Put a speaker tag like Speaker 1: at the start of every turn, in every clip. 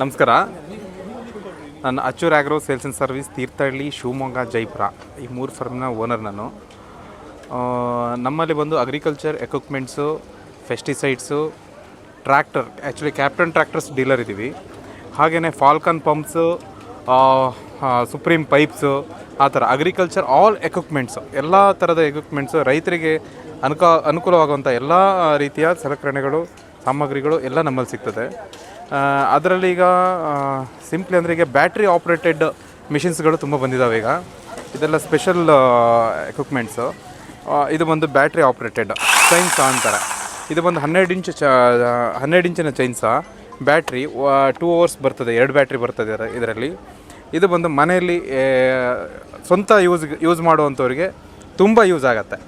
Speaker 1: ನಮಸ್ಕಾರ. ನಾನು Acchur agro sales and service Thirthahalli Shivamogga Jaipur. ಈ ಮೂರು ಫರ್ಮ್ನ ಓನರ್ ನಾನು. ನಮ್ಮಲ್ಲಿ ಬಂದು agriculture equipments pesticides tractor actually Captain Tractors dealer ಇದ್ದೀವಿ ಹಾಗೆಯೇ ಫಾಲ್ಕನ್ ಪಂಪ್ಸು ಸುಪ್ರೀಂ ಪೈಪ್ಸು ಆ ಥರ ಅಗ್ರಿಕಲ್ಚರ್ ಆಲ್ ಎಕ್ವಿಪ್ಮೆಂಟ್ಸು ಎಲ್ಲ ಥರದ ಎಕ್ವಿಪ್ಮೆಂಟ್ಸು ರೈತರಿಗೆ ಅನುಕ, ಅನುಕೂಲವಾಗುವಂಥ ಎಲ್ಲ ರೀತಿಯ ಸಲಕರಣೆಗಳು, ಸಾಮಗ್ರಿಗಳು ಎಲ್ಲ ನಮ್ಮಲ್ಲಿ ಸಿಗ್ತದೆ. ಅದರಲ್ಲಿ ಈಗ ಸಿಂಪ್ಲಿ ಅಂದರೆ ಈಗ ಬ್ಯಾಟ್ರಿ ಆಪ್ರೇಟೆಡ್ ಮಿಷಿನ್ಸ್ಗಳು ತುಂಬ ಬಂದಿದ್ದಾವೆ ಈಗ. ಇದೆಲ್ಲ ಸ್ಪೆಷಲ್ ಎಕ್ವಿಪ್ಮೆಂಟ್ಸು ಇದು ಬಂದು ಬ್ಯಾಟ್ರಿ ಆಪ್ರೇಟೆಡ್ ಚೈನ್ಸಾ ಅಂತಾರೆ. ಇದು ಬಂದು ಹನ್ನೆರಡು ಇಂಚ್ ಚ ಹನ್ನೆರಡು ಇಂಚಿನ ಚೈನ್ಸಾ ಬ್ಯಾಟ್ರಿ ಟೂ ಅವರ್ಸ್ ಬರ್ತದೆ, ಎರಡು ಬ್ಯಾಟ್ರಿ ಬರ್ತದೆ ಇದರಲ್ಲಿ ಇದು ಬಂದು ಮನೆಯಲ್ಲಿ ಸ್ವಂತ ಯೂಸ್ ಯೂಸ್ ಮಾಡುವಂಥವ್ರಿಗೆ ತುಂಬ ಯೂಸ್ ಆಗುತ್ತೆ.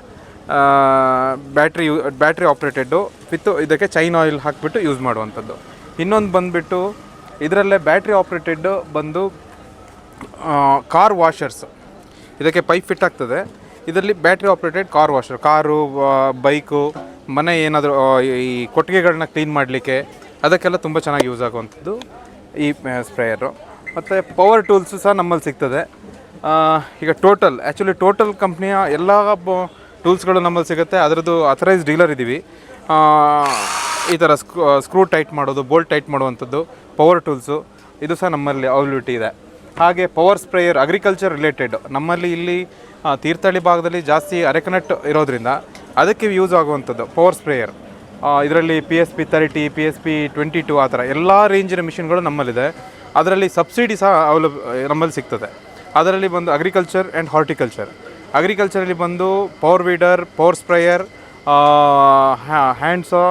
Speaker 1: Battery you battery operated with ಇದಕ್ಕೆ ಚೈನ್ ಆಯಿಲ್ ಹಾಕಿಬಿಟ್ಟು ಯೂಸ್ ಮಾಡುವಂಥದ್ದು. ಇನ್ನೊಂದು ಬಂದುಬಿಟ್ಟು ಇದರಲ್ಲೇ ಬ್ಯಾಟ್ರಿ ಆಪ್ರೇಟೆಡ್ ಬಂದು ಕಾರ್ ವಾಷರ್ಸ್ ಇದಕ್ಕೆ ಪೈಪ್ ಫಿಟ್ ಆಗ್ತದೆ. ಇದರಲ್ಲಿ battery operated car washer car bike ಮನೆ ಏನಾದರೂ ಈ ಕೊಟ್ಟಿಗೆಗಳನ್ನ ಕ್ಲೀನ್ ಮಾಡಲಿಕ್ಕೆ ಅದಕ್ಕೆಲ್ಲ ತುಂಬ ಚೆನ್ನಾಗಿ ಯೂಸ್ ಆಗುವಂಥದ್ದು ಈ ಸ್ಪ್ರೇಯರು ಮತ್ತು ಪವರ್ ಟೂಲ್ಸು ಸಹ ನಮ್ಮಲ್ಲಿ ಸಿಗ್ತದೆ. ಈಗ ಟೋಟಲ್ ಆ್ಯಕ್ಚುಲಿ ಟೋಟಲ್ ಕಂಪ್ನಿಯ ಎಲ್ಲ ಟೂಲ್ಸ್ಗಳು ನಮ್ಮಲ್ಲಿ ಸಿಗುತ್ತೆ. ಅದರದ್ದು ಅಥರೈಸ್ ಡೀಲರ್ ಇದ್ದೀವಿ ಈ ಥರ ಸ್ಕ್ರೂ ಸ್ಕ್ರೂ ಟೈಟ್ ಮಾಡೋದು, ಬೋಲ್ಟ್ ಟೈಟ್ ಮಾಡುವಂಥದ್ದು, ಪವರ್ ಟೂಲ್ಸು, ಇದು ಸಹ ನಮ್ಮಲ್ಲಿ ಅವೈಲಬಿಲಿಟಿ ಇದೆ. ಹಾಗೆ ಪವರ್ ಸ್ಪ್ರೇಯರ್ ಅಗ್ರಿಕಲ್ಚರ್ ರಿಲೇಟೆಡ್, ನಮ್ಮಲ್ಲಿ ಇಲ್ಲಿ ತೀರ್ಥಹಳ್ಳಿ ಭಾಗದಲ್ಲಿ ಜಾಸ್ತಿ ಅರೆಕನಟ್ ಇರೋದ್ರಿಂದ ಅದಕ್ಕೆ ಯೂಸ್ ಆಗುವಂಥದ್ದು, ಪವರ್ ಸ್ಪ್ರೇಯರ್. ಇದರಲ್ಲಿ P S P thirty P S P twenty two ಆ ಥರ ಎಲ್ಲ ರೇಂಜಿನ ಮಿಷಿನ್ಗಳು ನಮ್ಮಲ್ಲಿದೆ. ಅದರಲ್ಲಿ ಸಬ್ಸಿಡಿ ಸಹ ಅವೈಲಬ್ ನಮ್ಮಲ್ಲಿ ಸಿಗ್ತದೆ. ಅದರಲ್ಲಿ ಬಂದು ಅಗ್ರಿಕಲ್ಚರ್ ಆ್ಯಂಡ್ ಹಾರ್ಟಿಕಲ್ಚರ್ ಅಗ್ರಿಕಲ್ಚರಲ್ಲಿ ಬಂದು power weeder power sprayer hands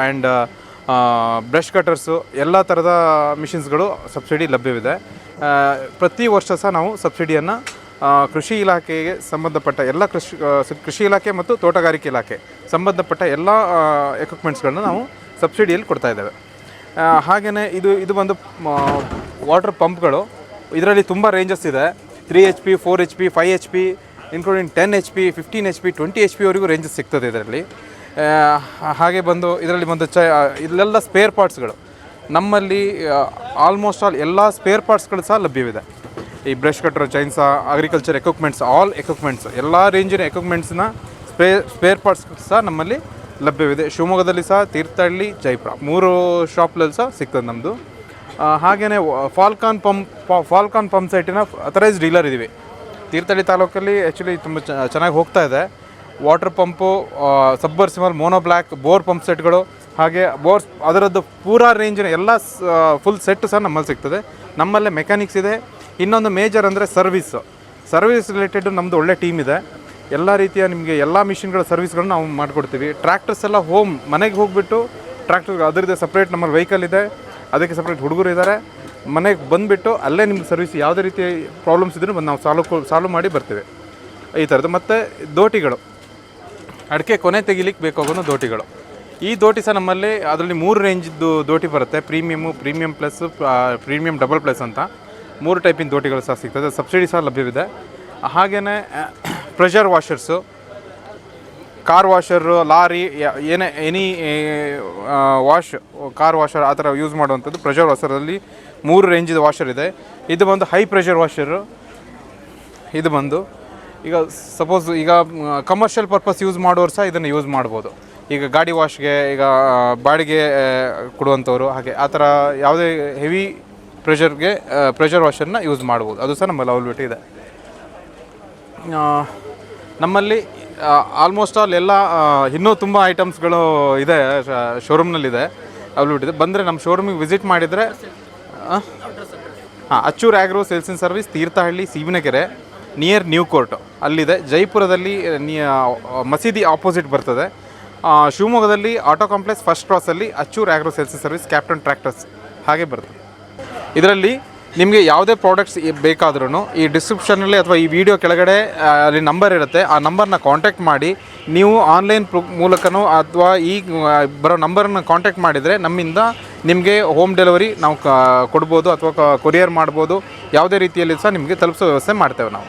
Speaker 1: and brush cutters ಎಲ್ಲ ಥರದ ಮಿಷಿನ್ಸ್ಗಳು ಸಬ್ಸಿಡಿ ಲಭ್ಯವಿದೆ. ಪ್ರತಿ ವರ್ಷ ಸಹ ನಾವು ಸಬ್ಸಿಡಿಯನ್ನು ಕೃಷಿ ಇಲಾಖೆಗೆ ಸಂಬಂಧಪಟ್ಟ ಎಲ್ಲ ಕೃಷಿ ಕೃಷಿ ಇಲಾಖೆ ಮತ್ತು ತೋಟಗಾರಿಕೆ ಇಲಾಖೆ ಸಂಬಂಧಪಟ್ಟ ಎಲ್ಲ ಎಕ್ವಿಪ್ಮೆಂಟ್ಸ್ಗಳನ್ನ ನಾವು ಸಬ್ಸಿಡಿಯಲ್ಲಿ ಕೊಡ್ತಾ ಇದ್ದೇವೆ. ಹಾಗೆಯೇ ಇದು ಇದು ಒಂದು ವಾಟರ್ ಪಂಪ್ಗಳು ಇದರಲ್ಲಿ ತುಂಬ ರೇಂಜಸ್ ಇದೆ. Three H P four H P five H P including ten H P fifteen H P twenty H ಪಿವರೆಗೂ ranges ಸಿಗ್ತದೆ ಇದರಲ್ಲಿ. ಹಾಗೆ ಬಂದು ಇದರಲ್ಲಿ ಬಂದು ಚ ಇಲ್ಲೆಲ್ಲ ಸ್ಪೇರ್ ಪಾರ್ಟ್ಸ್ಗಳು ನಮ್ಮಲ್ಲಿ ಆಲ್ಮೋಸ್ಟ್ ಆಲ್ ಎಲ್ಲ ಸ್ಪೇರ್ ಪಾರ್ಟ್ಸ್ಗಳು ಸಹ ಲಭ್ಯವಿದೆ. ಈ brush cutter chainsaw agriculture equipments all equipments ಎಲ್ಲ ರೇಂಜಿನ ಎಕ್ವಿಪ್ಮೆಂಟ್ಸ್ನ ಸ್ಪೇ ಸ್ಪೇರ್ ಪಾರ್ಟ್ಸ್ ಸಹ ನಮ್ಮಲ್ಲಿ ಲಭ್ಯವಿದೆ. ಶಿವಮೊಗ್ಗದಲ್ಲಿ ಸಹ ತೀರ್ಥಹಳ್ಳಿ, ಜೈಪುರ ಮೂರು ಶಾಪ್ಲಲ್ಲಿ ಸಹ ಸಿಗ್ತದೆ ನಮ್ಮದು ಹಾಗೆಯೇ ಫಾಲ್ಕಾನ್ ಪಂಪ್ ಫಾಲ್ಕಾನ್ ಪಂಪ್ ಸೈಟಿನ ಅಥರೈಸ್ ಡೀಲರ್ ಇದ್ದೀವಿ. ತೀರ್ಥಹಳ್ಳಿ ತಾಲೂಕಲ್ಲಿ ಆ್ಯಕ್ಚುಲಿ ತುಂಬ ಚೆನ್ನಾಗಿ ಹೋಗ್ತಾ ಇದೆ. Water pump submersible mono block bore pump ಸೆಟ್ಗಳು ಹಾಗೆ ಬೋರ್ ಅದರದ್ದು ಪೂರಾ ರೇಂಜಿನ ಎಲ್ಲ ಫುಲ್ ಸೆಟ್ ಸಹ ನಮ್ಮಲ್ಲಿ ಸಿಗ್ತದೆ. ನಮ್ಮಲ್ಲೇ ಮೆಕ್ಯಾನಿಕ್ಸ್ ಇದೆ. ಇನ್ನೊಂದು ಮೇಜರ್ ಅಂದರೆ ಸರ್ವಿಸ್ ಸರ್ವಿಸ್ ರಿಲೇಟೆಡ್ ನಮ್ಮದು ಒಳ್ಳೆ ಟೀಮ್ ಇದೆ. ಎಲ್ಲ ರೀತಿಯ ನಿಮಗೆ ಎಲ್ಲ ಮಿಷಿನ್ಗಳ ಸರ್ವಿಸ್ಗಳನ್ನ ನಾವು ಮಾಡಿಕೊಡ್ತೀವಿ. ಟ್ರ್ಯಾಕ್ಟರ್ಸ್ ಎಲ್ಲ ಹೋಮ್ ಮನೆಗೆ ಹೋಗಿಬಿಟ್ಟು ಟ್ರ್ಯಾಕ್ಟರ್ ಅದರದ್ದೇ ಸಪ್ರೇಟ್ ನಮ್ಮಲ್ಲಿ ವೆಹಿಕಲ್ ಇದೆ. ಅದಕ್ಕೆ ಸಪ್ರೇಟ್ ಹುಡುಗರು ಇದ್ದಾರೆ ಮನೆಗೆ ಬಂದುಬಿಟ್ಟು ಅಲ್ಲೇ ನಿಮ್ಮ ಸರ್ವಿಸ್ ಯಾವುದೇ ರೀತಿ ಪ್ರಾಬ್ಲಮ್ಸ್ ಇದ್ರೂ ನಾವು ಸಾಲ್ವ್ ಸಾಲ್ವ್ ಮಾಡಿ ಬರ್ತೇವೆ. ಈ ಥರದ್ದು. ಮತ್ತು ದೋಟಿಗಳು. ಅಡಿಕೆ ಕೊನೆ ತೆಗಿಲಿಕ್ಕೆ ಬೇಕಾಗೋ ದೋಟಿಗಳು. ಈ ದೋಟಿ ಸಹ ನಮ್ಮಲ್ಲಿ ಅದರಲ್ಲಿ ಮೂರು ರೇಂಜಿದ್ದು ದೋಟಿ ಬರುತ್ತೆ. Premium premium plus premium double plus ಅಂತ. ಮೂರು ಟೈಪಿನ ದೋಟಿಗಳು ಸಹ ಸಿಗ್ತದೆ. ಸಬ್ಸಿಡಿ ಸಹ ಲಭ್ಯವಿದೆ. ಹಾಗೆಯೇ pressure washers car washer lorry ಏನೇ ಎನಿ ವಾಶ್ ಕಾರ್ ವಾಷರ್ ಆ ಥರ ಯೂಸ್ ಮಾಡುವಂಥದ್ದು ಪ್ರೆಷರ್ ವಾಷರಲ್ಲಿ ಮೂರು ರೇಂಜಿದ ವಾಷರ್ ಇದೆ. ಇದು ಬಂದು ಹೈ ಪ್ರೆಷರ್ ವಾಷರು ಇದು ಬಂದು ಈಗ ಸಪೋಸ್ ಈಗ ಕಮರ್ಷಿಯಲ್ ಪರ್ಪಸ್ ಯೂಸ್ ಮಾಡೋರು ಸಹ ಇದನ್ನು ಯೂಸ್ ಮಾಡ್ಬೋದು. ಈಗ ಗಾಡಿ ವಾಶ್ಗೆ ಈಗ ಬಾಡಿಗೆ ಕೊಡುವಂಥವ್ರು ಹಾಗೆ ಆ ಥರ ಯಾವುದೇ ಹೆವಿ ಪ್ರೆಷರ್ಗೆ ಪ್ರೆಷರ್ ವಾಷರ್ನ ಯೂಸ್ ಮಾಡ್ಬೋದು. ಅದು ಸಹ ನಮ್ಮಲ್ಲಿ ಅವೈಲಿಬಿಟಿ ಇದೆ. ನಮ್ಮಲ್ಲಿ ಆಲ್ಮೋಸ್ಟ್ ಆಲ್ ಎಲ್ಲ ಇನ್ನೂ ತುಂಬ ಐಟಮ್ಸ್ಗಳು ಇದೆ ಶೋರೂಮ್ನಲ್ಲಿದೆ ಇದೆ ಬಂದರೆ ನಮ್ಮ ಶೋರೂಮಿಗೆ ವಿಸಿಟ್ ಮಾಡಿದರೆ ಹಾಂ, Achchur Agro Sales in Service Thirthahalli Seebinakere near new court ಅಲ್ಲಿದೆ. ಜೈಪುರದಲ್ಲಿ ಮಸೀದಿ ಆಪೋಸಿಟ್ ಬರ್ತದೆ. ಶಿವಮೊಗ್ಗದಲ್ಲಿ auto complex first ಕ್ರಾಸಲ್ಲಿ Acchur agro sales service Captain Tractors ಹಾಗೆ ಬರ್ತದೆ. ಇದರಲ್ಲಿ ನಿಮಗೆ ಯಾವುದೇ ಪ್ರಾಡಕ್ಟ್ಸ್ ಬೇಕಾದ್ರೂ ಈ ಡಿಸ್ಕ್ರಿಪ್ಷನಲ್ಲಿ ಅಥವಾ ಈ ವಿಡಿಯೋ ಕೆಳಗಡೆ ಅಲ್ಲಿ ನಂಬರ್ ಇರುತ್ತೆ. ಆ ನಂಬರ್ನ ಕಾಂಟ್ಯಾಕ್ಟ್ ಮಾಡಿ, ನೀವು ಆನ್ಲೈನ್ ಮೂಲಕನೂ ಅಥವಾ ಈ ಬರೋ ನಂಬರನ್ನು ಕಾಂಟ್ಯಾಕ್ಟ್ ಮಾಡಿದರೆ ನಮ್ಮಿಂದ ನಿಮಗೆ ಹೋಮ್ ಡೆಲಿವರಿ ನಾವು ಕೊಡ್ಬೋದು ಅಥವಾ ಕೊರಿಯರ್ ಮಾಡ್ಬೋದು. ಯಾವುದೇ ರೀತಿಯಲ್ಲಿ ಸಹ ನಿಮಗೆ ತಲುಪಿಸೋ ವ್ಯವಸ್ಥೆ ಮಾಡ್ತೇವೆ ನಾವು.